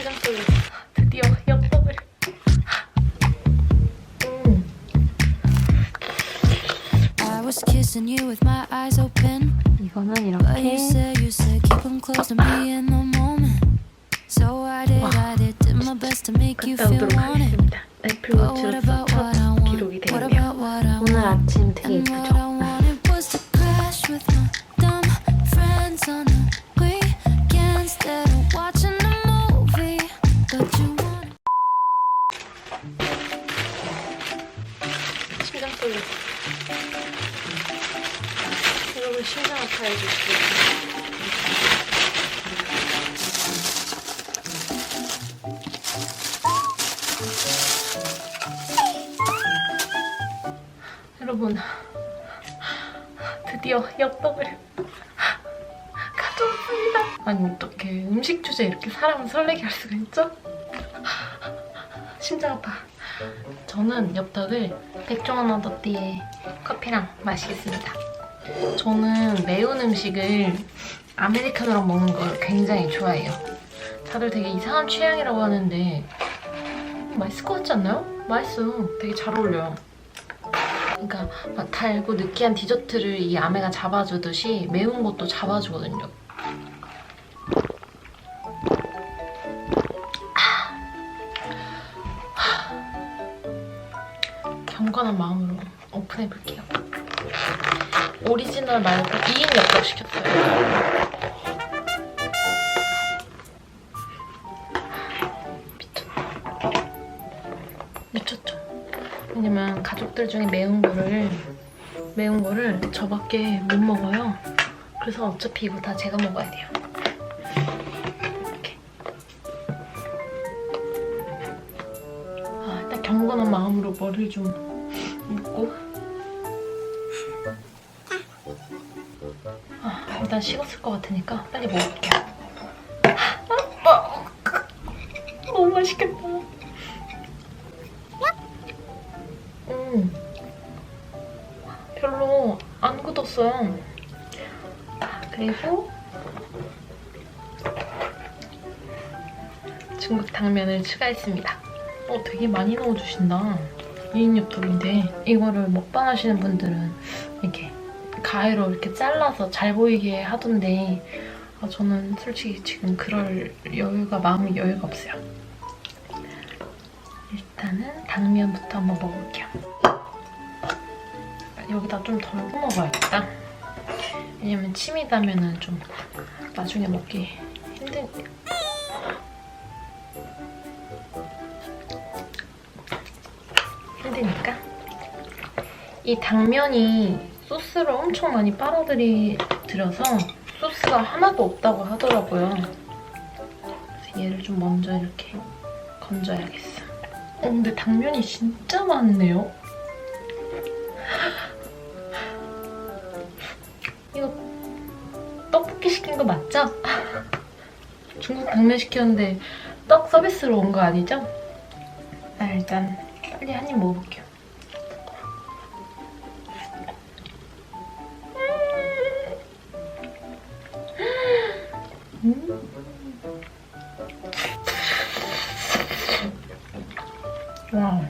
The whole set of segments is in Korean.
심장 소리. 드디어 엽떡을. 음. I was kissing you with my eyes open. 이거는 But you 이렇게 said, you said, keep them close to me in the moment. So I did, I did, did my best to make you 갔다 feel 오도록 wanted. 하겠습니다. But what 애플워치로서 about what I 첫 want? 기록이 What 되네요. about what I 오늘 want? 아침 되게 And what 예쁘죠? I wanted 주시고. 여러분 드디어 엽떡을 가져왔습니다. 아니 어떻게 음식 주제에 이렇게 사람을 설레게 할 수가 있죠? 심장 아파. 저는 엽떡을 백종원 더띠의 커피랑 마시겠습니다. 저는 매운 음식을 아메리카노랑 먹는 걸 굉장히 좋아해요. 다들 되게 이상한 취향이라고 하는데 맛있을 것 같지 않나요? 맛있어요. 되게 잘 어울려요. 그러니까 막 달고 느끼한 디저트를 이 아메가 잡아주듯이 매운 것도 잡아주거든요. 경건한 마음으로 오픈해볼게요. 오리지널 말고 2인 엽떡 시켰어요. 미쳤죠? 왜냐면 가족들 중에 매운 거를 매운 거를 저밖에 못 먹어요. 그래서 어차피 이거 다 제가 먹어야 돼요. 아, 일단 경건한 마음으로 머리를 좀 일단 식었을 것 같으니까 빨리 먹을게요. 아빠, 너무 맛있겠다. 음, 별로 안 굳었어요. 그리고 중국 당면을 추가했습니다. 어, 되게 많이 넣어주신다. 2인 엽떡인데 이거를 먹방 하시는 분들은 가위로 이렇게 잘라서 잘 보이게 하던데 아, 저는 솔직히 지금 그럴 여유가 마음의 여유가 없어요. 일단은 당면부터 한번 먹어볼게요. 여기다 좀덜 먹어야겠다. 왜냐면 침이 닿으면 좀 나중에 먹기 힘든. 힘드니까. 이 당면이 소스를 엄청 많이 빨아들여서 소스가 하나도 없다고 하더라고요. 그래서 얘를 좀 먼저 이렇게 건져야겠어. 어, 근데 당면이 진짜 많네요. 이거 떡볶이 시킨 거 맞죠? 중국 당면 시켰는데 떡 서비스로 온 거 아니죠? 아, 일단 빨리 한 입 먹어볼게요. 와.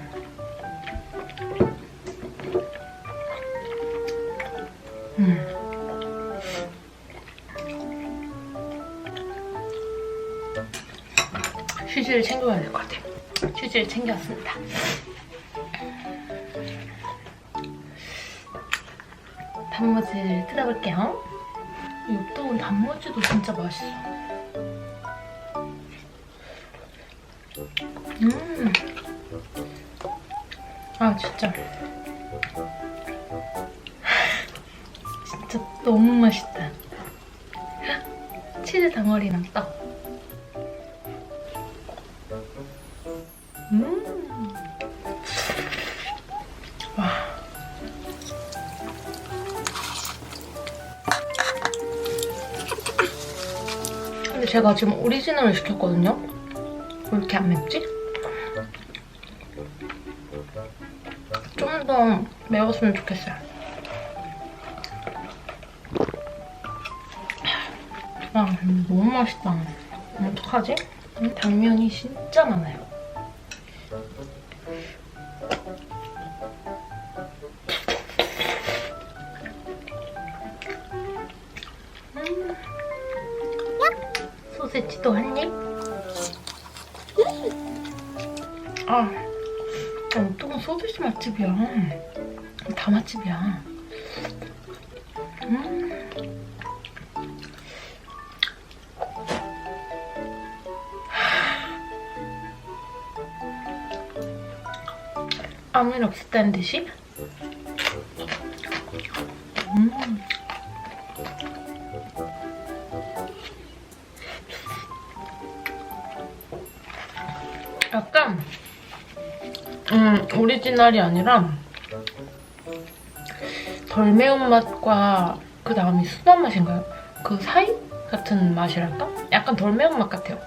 음. 휴지를 챙겨야 될 것 같아요. 휴지를 챙겨왔습니다. 단무지를 뜯어볼게요. 이 엽떡은 단무지도 진짜 맛있어. 아 진짜. 진짜 너무 맛있다. 치즈 덩어리랑 떡. 음. 와. 근데 제가 지금 오리지널을 시켰거든요? 왜 이렇게 안 맵지? 더 매웠으면 좋겠어요. 와, 너무 맛있다. 어떡하지? 음, 당면이 진짜 많아요. 음. 소세지도 한 입. 아, 어떤 소세지 맛집이야. 다 맛집이야. 음. 아무 일 없었다는 듯이? 음. 약간 음 오리지널이 아니라 덜 매운 맛과 그 다음이 순한 맛인가요? 그 사이 같은 맛이랄까? 약간 덜 매운 맛 같아요.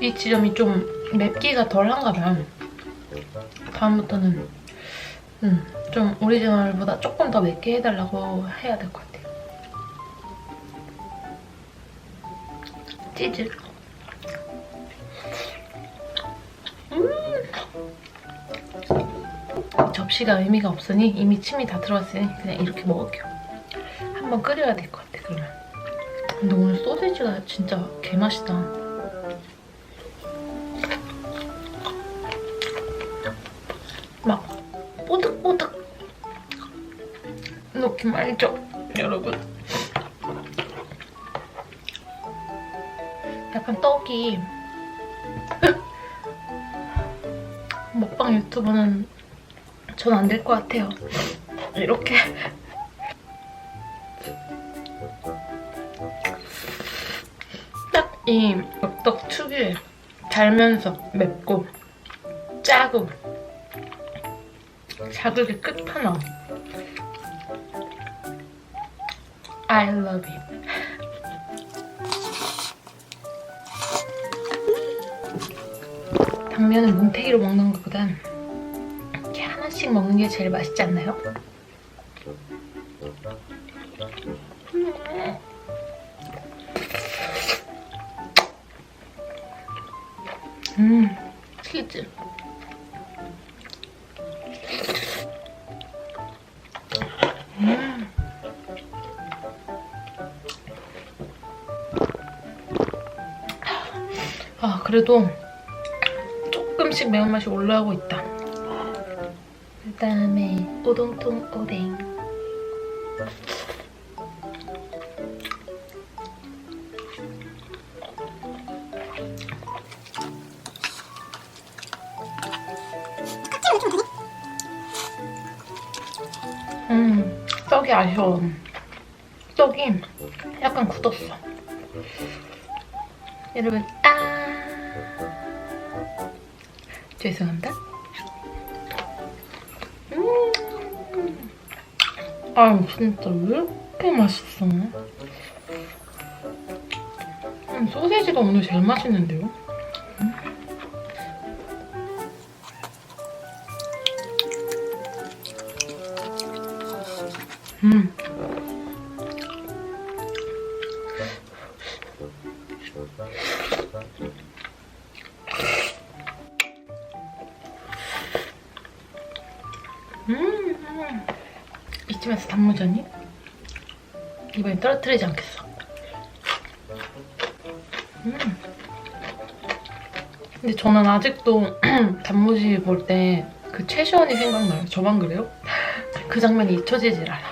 이 지점이 좀 맵기가 덜한가 봐요. 다음부터는 음, 좀 오리지널보다 조금 더 맵게 해달라고 해야 될 것 같아요. 치즈. 접시가 의미가 없으니 이미 침이 다 들어왔으니 그냥 이렇게 먹을게요. 한번 끓여야 될 것 같아 그러면. 근데 오늘 소세지가 진짜 개맛이다. 막 뽀득뽀득 놓기 말죠 여러분 약간 떡이 먹방 유튜버는 전 안 될 것 같아요 이렇게 딱 이 엽떡 특유의 달면서 맵고 짜고 자극의 끝판왕. I love it. 당면은 뭉태기로 먹는 것보단 하나씩 먹는 게 제일 맛있지 않나요? 음, 치즈. 아 그래도 조금씩 매운맛이 올라오고 있다. 그다음에 오동통 오뎅. 음, 떡이 아쉬워. 떡이 약간 굳었어. 여러분, 아. 죄송합니다. 아유, 진짜 왜 이렇게 맛있어? 음, 소세지가 오늘 제일 맛있는데요? 이번엔 떨어뜨리지 않겠어. 음. 근데 저는 아직도 단무지 볼 때 그 최시원이 생각나요. 저만 그래요? 그 장면이 잊혀지질 않아.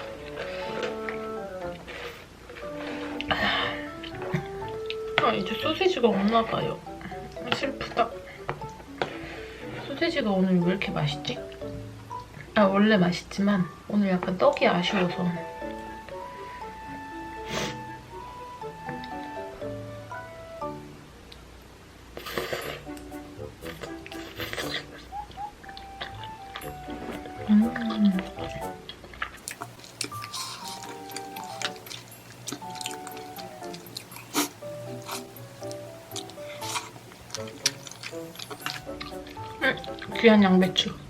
아 이제 소시지가 없나 봐요. 슬프다. 소시지가 오늘 왜 이렇게 맛있지? 아 원래 맛있지만 오늘 약간 떡이 아쉬워서 귀한 양배추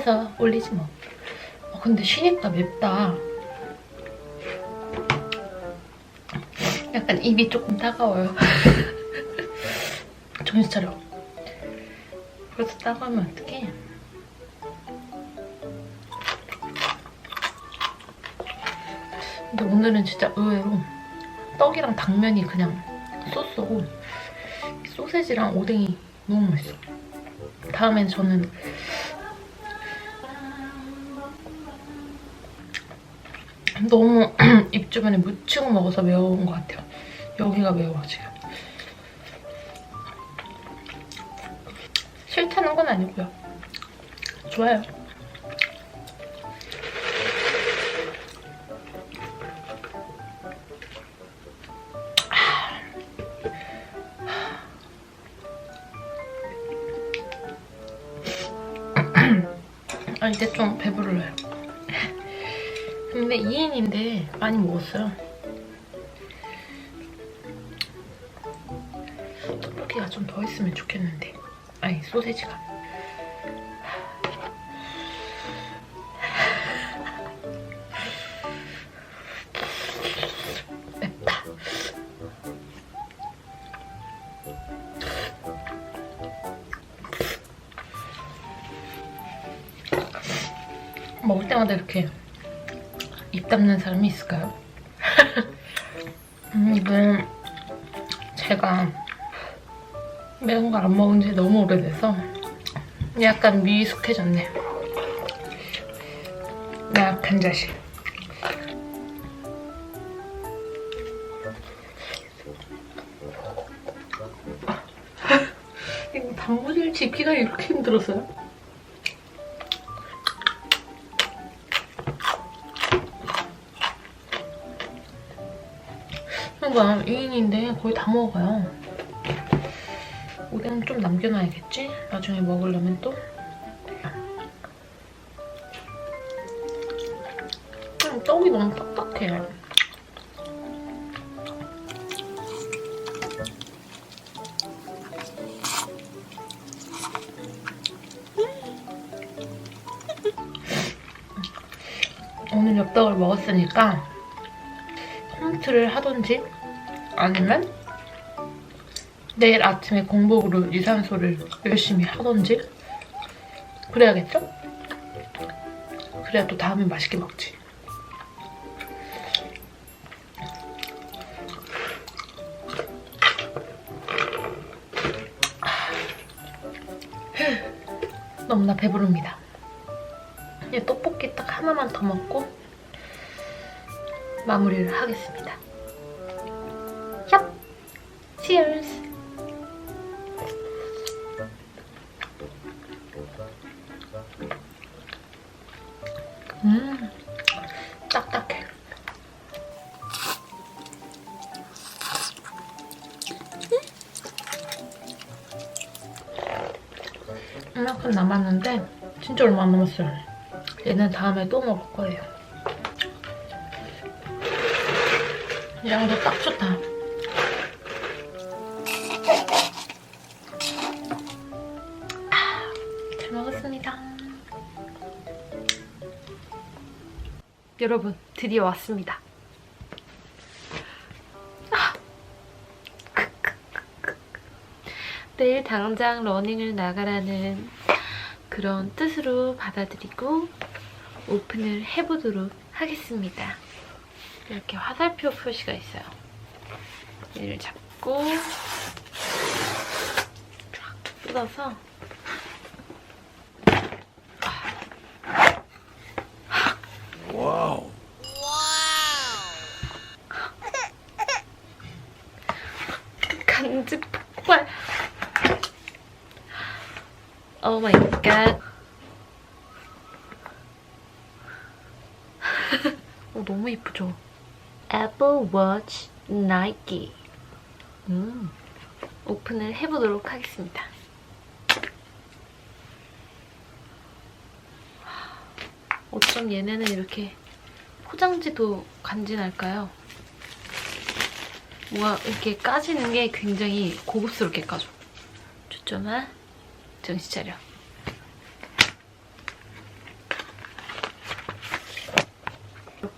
해서 올리지 뭐. 어, 근데 쉬니까 맵다. 약간 입이 조금 따가워요. 정신 차려. 벌써 따가우면 어떡해. 근데 오늘은 진짜 의외로 떡이랑 당면이 그냥 소스고 소세지랑 오뎅이 너무 맛있어. 다음엔 저는 너무 입 주변에 묻히고 먹어서 매운 것 같아요. 여기가 매워 지금. 싫다는 건 아니고요. 좋아요. 아 이제 좀 배부르요. 근데 2인인데 많이 먹었어요. 떡볶이가 좀 더 있으면 좋겠는데. 아니 소세지가. 먹을 때마다 이렇게 입 담는 사람이 있을까요? 음, 이건 제가 매운 걸안 먹은 지 너무 오래돼서 약간 미숙해졌네. 나약한 자식. 이거 단무지를 집기가 이렇게 힘들었어요? 그러니까 2인인데 거의 다 먹어요. 오뎅 좀 남겨놔야겠지? 나중에 먹으려면 또. 음, 떡이 너무 딱딱해. 오늘 엽떡을 먹었으니까 홈트를 하던지 아니면 내일 아침에 공복으로 유산소를 열심히 하던지 그래야겠죠? 그래야 또 다음에 맛있게 먹지. 너무나 배부릅니다. 이제 떡볶이 딱 하나만 더 먹고 마무리를 하겠습니다. 얍! Cheers! 음, 딱딱해. 이만큼 남았는데 진짜 얼마 안 남았어요. 얘는 다음에 또 먹을 거예요. 양도 딱 좋다. 여러분, 드디어 왔습니다. 아. 내일 당장 러닝을 나가라는 그런 뜻으로 받아들이고 오픈을 해보도록 하겠습니다. 이렇게 화살표 표시가 있어요. 얘를 잡고 쫙 뜯어서 Oh my god. 어, 너무 이쁘죠? Apple Watch Nike. 음. 오픈을 해보도록 하겠습니다. 어쩜 얘네는 이렇게 포장지도 간지날까요? 뭐가 이렇게 까지는 게 굉장히 고급스럽게 까져. 초점아, 정신 차려.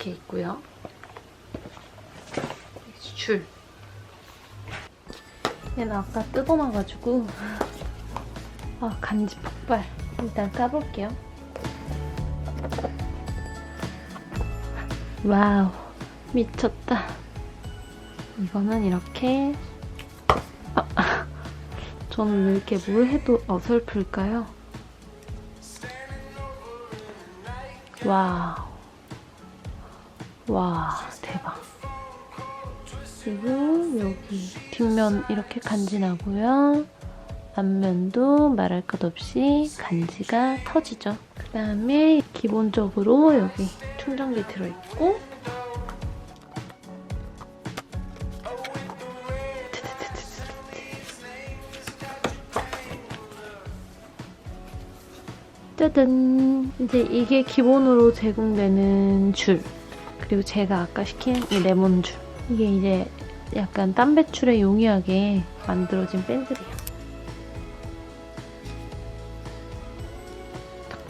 이렇게 있고요. 줄. 얘는 아까 뜯어놔가지고 아 간지 폭발. 일단 까볼게요. 와우 미쳤다. 이거는 이렇게 아, 아, 저는 왜 이렇게 뭘 해도 어설플까요? 와우 와 대박. 그리고 여기 뒷면 이렇게 간지 나고요. 앞면도 말할 것 없이 간지가 터지죠. 그 다음에 기본적으로 여기 충전기 들어있고 짜잔 이제 이게 기본으로 제공되는 줄 그리고 제가 아까 시킨 이 레몬줄 이게 이제 약간 땀 배출에 용이하게 만들어진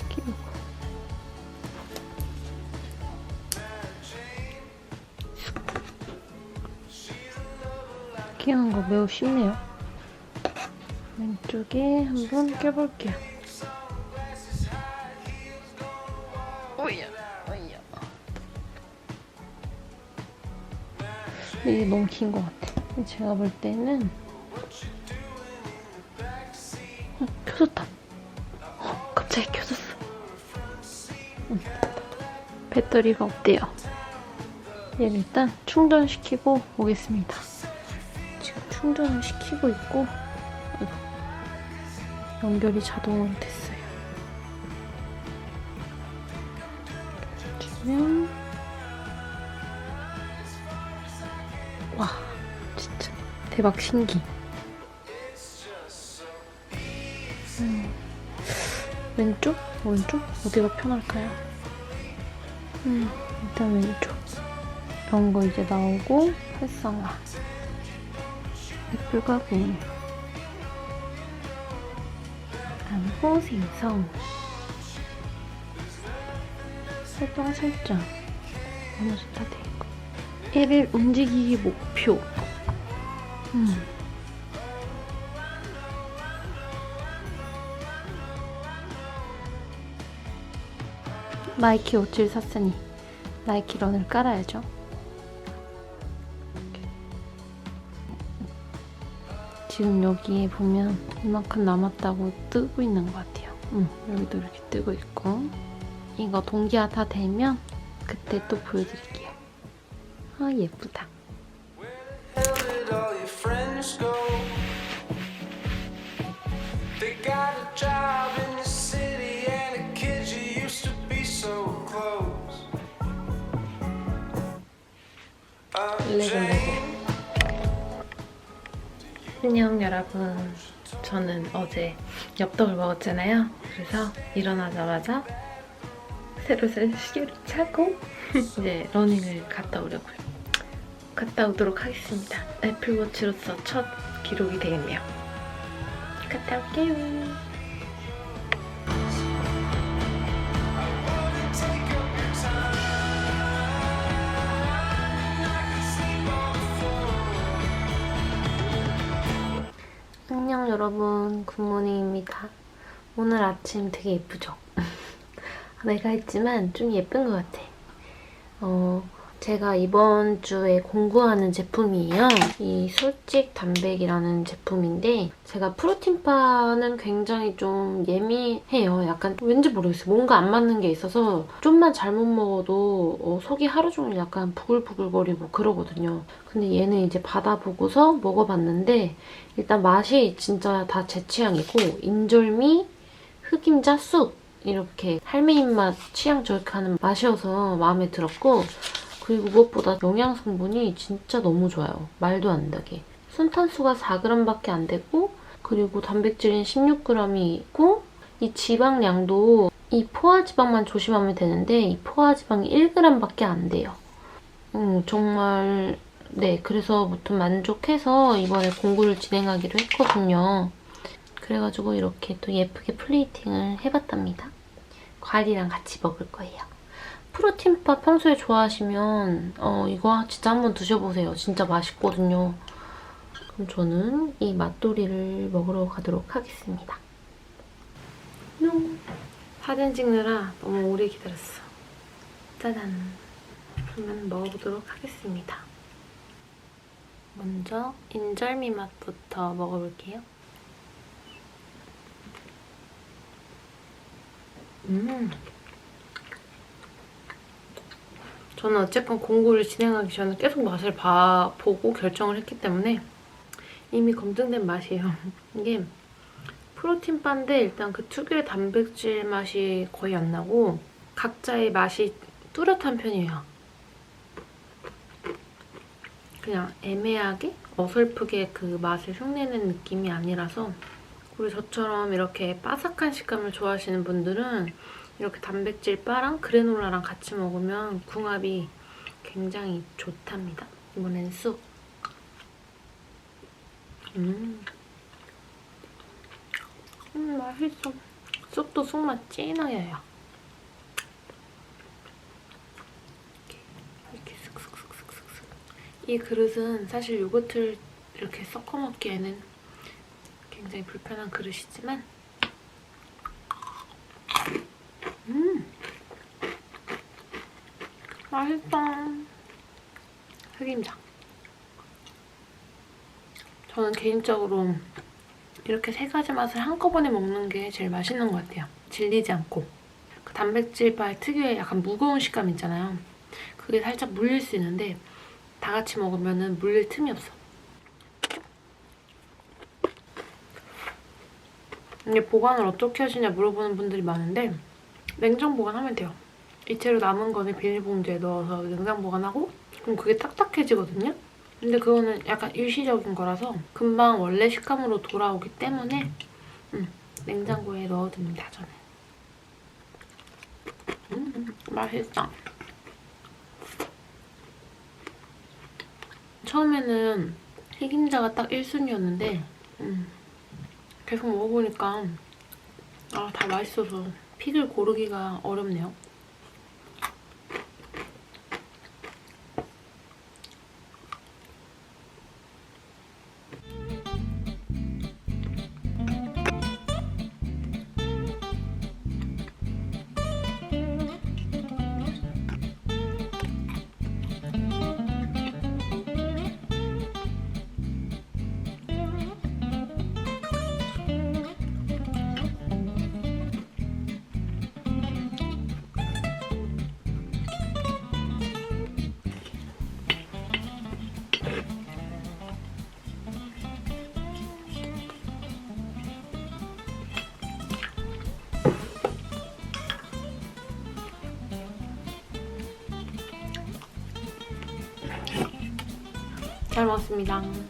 끼우고. 끼우는 거 매우 쉽네요. 왼쪽에 한번 껴볼게요. 오야. 이게 너무 긴 것 같아. 제가 볼 때는 어, 켜졌다. 어, 갑자기 켜졌어. 응. 배터리가 없대요. 얘를 일단 충전시키고 오겠습니다. 지금 충전을 시키고 있고 연결이 자동으로 됐어요. 그러면 대박 신기. 음, 왼쪽? 오른쪽? 어디가 편할까요? 음, 일단 왼쪽. 이런 거 이제 나오고 활성화. 애플과 공 안보 생성. 활동 설정. 나머지 다 돼있고. 1일 움직이기 목표 음. 나이키 옷을 샀으니 나이키 런을 깔아야죠 지금 여기에 보면 이만큼 남았다고 뜨고 있는 것 같아요 음, 여기도 이렇게 뜨고 있고 이거 동기화 다 되면 그때 또 보여드릴게요. 아 예쁘다. Go? They got a job in the city and the kids you used to be so close. Uh, Jane, 안녕 여러분. 저는 어제 엽떡을 먹었잖아요. 그래서 일어나자마자 새로 산 시계를 차고 이제 러닝을 갔다 오려고요. 갔다 오도록 하겠습니다. 애플워치로서 첫 기록이 되겠네요. 갔다 올게요. 안녕 여러분 굿모닝입니다 오늘 아침 되게 예쁘죠? 내가 했지만 좀 예쁜 것 같아 어, 제가 이번 주에 공구하는 제품이에요. 이 솔직 단백이라는 제품인데 제가 프로틴바는 굉장히 좀 예민해요. 약간 왠지 모르겠어요. 뭔가 안 맞는 게 있어서 좀만 잘못 먹어도 어, 속이 하루 종일 약간 부글부글거리고 그러거든요. 근데 얘는 이제 받아보고서 먹어봤는데 일단 맛이 진짜 다 제 취향이고 인절미, 흑임자, 쑥 이렇게 할매 입맛 취향 저격하는 맛이어서 마음에 들었고 그리고 무엇보다 영양 성분이 진짜 너무 좋아요. 말도 안 되게. 순탄수가 4g밖에 안 되고 그리고 단백질은 16g이 있고 이 지방량도 이 포화지방만 조심하면 되는데 이 포화지방이 1g밖에 안 돼요. 음, 정말 네 그래서 무튼 만족해서 이번에 공구를 진행하기로 했거든요. 그래가지고 이렇게 또 예쁘게 플레이팅을 해봤답니다. 과일이랑 같이 먹을 거예요. 프로틴바 평소에 좋아하시면 어, 이거 진짜 한번 드셔보세요. 진짜 맛있거든요. 그럼 저는 이 맛돌이를 먹으러 가도록 하겠습니다. 뿅. 사진 찍느라 너무 오래 기다렸어. 짜잔. 그러면 먹어보도록 하겠습니다. 먼저 인절미 맛부터 먹어볼게요. 음. 저는 어쨌건 공구를 진행하기 전에 계속 맛을 봐, 보고 결정을 했기 때문에 이미 검증된 맛이에요. 이게 프로틴 바인데 일단 그 특유의 단백질 맛이 거의 안 나고 각자의 맛이 뚜렷한 편이에요. 그냥 애매하게 어설프게 그 맛을 흉내내는 느낌이 아니라서 그리고 저처럼 이렇게 바삭한 식감을 좋아하시는 분들은 이렇게 단백질 바랑 그래놀라랑 같이 먹으면 궁합이 굉장히 좋답니다. 이번엔 쑥. 음. 음, 맛있어. 쑥도 쑥맛 진하여요. 이렇게 슥슥슥슥슥슥. 이 그릇은 사실 요거트를 이렇게 섞어 먹기에는 굉장히 불편한 그릇이지만 음 맛있다 흑임자 저는 개인적으로 이렇게 세 가지 맛을 한꺼번에 먹는 게 제일 맛있는 것 같아요. 질리지 않고. 그 단백질 바의 특유의 약간 무거운 식감 있잖아요. 그게 살짝 물릴 수 있는데 다 같이 먹으면 물릴 틈이 없어. 이게 보관을 어떻게 하시냐 물어보는 분들이 많은데 냉장 보관하면 돼요. 이채로 남은 거는 비닐봉지에 넣어서 냉장 보관하고 그럼 그게 딱딱해지거든요. 근데 그거는 약간 일시적인 거라서 금방 원래 식감으로 돌아오기 때문에 음, 냉장고에 넣어둡니다, 저는. 음, 맛있다. 처음에는 튀김자가 딱 1순위였는데 음, 계속 먹어보니까 아, 다 맛있어서 픽을 고르기가 어렵네요. 잘 먹었습니다.